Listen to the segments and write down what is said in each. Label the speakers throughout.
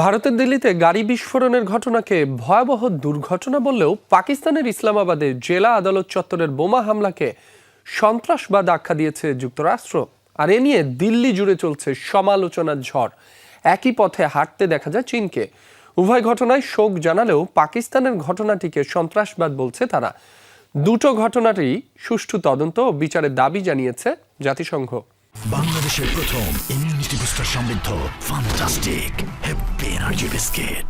Speaker 1: ভারতের দিল্লিতে গাড়ি বিস্ফোরণের ঘটনাকে ভয়াবহ দুর্ঘটনা বললেও পাকিস্তানের ইসলামাবাদে জেলা আদালত চত্বরের বোমা হামলাকে সন্ত্রাসবাদ আখ্যা দিয়েছে যুক্তরাষ্ট্র। আর এ নিয়ে দিল্লি জুড়ে চলছে সমালোচনার ঝড়। একই পথে হাঁটতে দেখা যায় চীনকে। উভয় ঘটনায় শোক জানালেও পাকিস্তানের ঘটনাটিকে সন্ত্রাসবাদ বলছে তারা। দুটো ঘটনাটি সুষ্ঠু তদন্ত ও বিচারের দাবি জানিয়েছে জাতিসংঘ।
Speaker 2: বাংলাদেশের প্রথম ইমিউনিটি বুস্টার সমৃদ্ধ ফান্টাস্টিক হ্যাপি এনার্জি বিস্কিট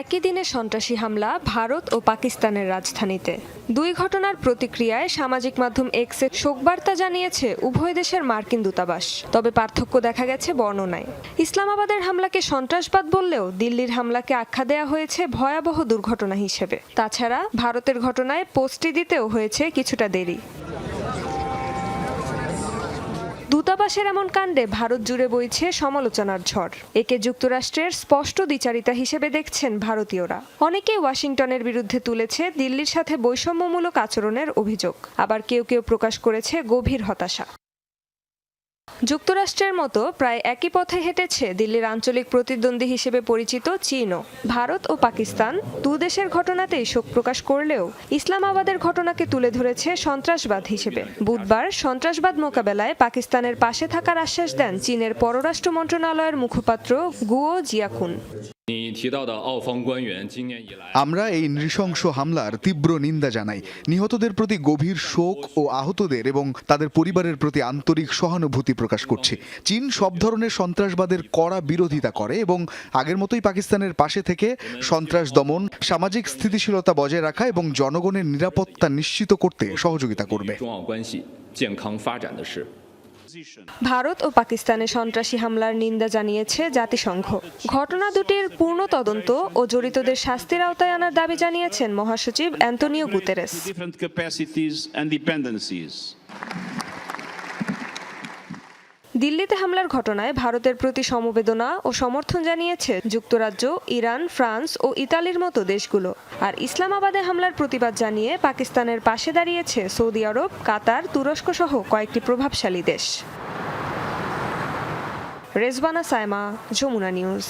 Speaker 3: একই দিনে সন্ত্রাসী হামলা ভারত ও পাকিস্তানের রাজধানীতে। দুই ঘটনার প্রতিক্রিয়ায় সামাজিক মাধ্যম এক্সে শোকবার্তা জানিয়েছে উভয় দেশের মার্কিন দূতাবাস। তবে পার্থক্য দেখা গেছে বর্ণনায়। ইসলামাবাদের হামলাকে সন্ত্রাসবাদ বললেও দিল্লির হামলাকে আখ্যা দেওয়া হয়েছে ভয়াবহ দুর্ঘটনা হিসেবে। তাছাড়া ভারতের ঘটনায় পোস্টে দিতেও হয়েছে কিছুটা দেরি। দূতাবাসের এমন কাণ্ডে ভারত জুড়ে বইছে সমালোচনার ঝড়। একে যুক্তরাষ্ট্রের স্পষ্ট দ্বিচারিতা হিসেবে দেখছেন ভারতীয়রা। অনেকে ওয়াশিংটনের বিরুদ্ধে তুলেছে দিল্লির সাথে বৈষম্যমূলক আচরণের অভিযোগ। আবার কেউ কেউ প্রকাশ করেছে গভীর হতাশা। যুক্তরাষ্ট্রের মতো প্রায় একই পথে হেঁটেছে দিল্লির আঞ্চলিক প্রতিদ্বন্দ্বী হিসেবে পরিচিত চীনও। ভারত ও পাকিস্তান দু দেশের ঘটনাতেই শোক প্রকাশ করলেও ইসলামাবাদের ঘটনাকে তুলে ধরেছে সন্ত্রাসবাদ হিসেবে। বুধবার সন্ত্রাসবাদ মোকাবেলায় পাকিস্তানের পাশে থাকার আশ্বাস দেন চীনের পররাষ্ট্র মন্ত্রণালয়ের মুখপাত্র গুও জিয়াকুন।
Speaker 4: আমরা এই নৃশংস হামলার তীব্র নিন্দা জানাই। নিহতদের প্রতি গভীর শোক ও আহতদের এবং তাদের পরিবারের প্রতি আন্তরিক সহানুভূতি প্রকাশ করছি। চীন সব ধরনের সন্ত্রাসবাদের কড়া বিরোধিতা করে এবং আগের মতোই পাকিস্তানের পাশে থেকে সন্ত্রাস দমন সামাজিক স্থিতিশীলতা বজায় রাখা এবং জনগণের নিরাপত্তা নিশ্চিত করতে সহযোগিতা করবে।
Speaker 3: ভারত ও পাকিস্তানে সন্ত্রাসী হামলার নিন্দা জানিয়েছে জাতিসংঘ। ঘটনা দুটির পূর্ণ তদন্ত ও জড়িতদের শাস্তির আওতায় আনার দাবি জানিয়েছেন মহাসচিব অ্যান্টনিও গুতেরেস। দিল্লিতে হামলার ঘটনায় ভারতের প্রতি সমবেদনা ও সমর্থন জানিয়েছে যুক্তরাজ্য, ইরান, ফ্রান্স ও ইতালির মতো দেশগুলো। আর ইসলামাবাদে হামলার প্রতিবাদ জানিয়ে পাকিস্তানের পাশে দাঁড়িয়েছে সৌদি আরব, কাতার তুরস্ক সহ কয়েকটি প্রভাবশালী দেশ। রেজবানা সায়মা, যমুনা নিউজ।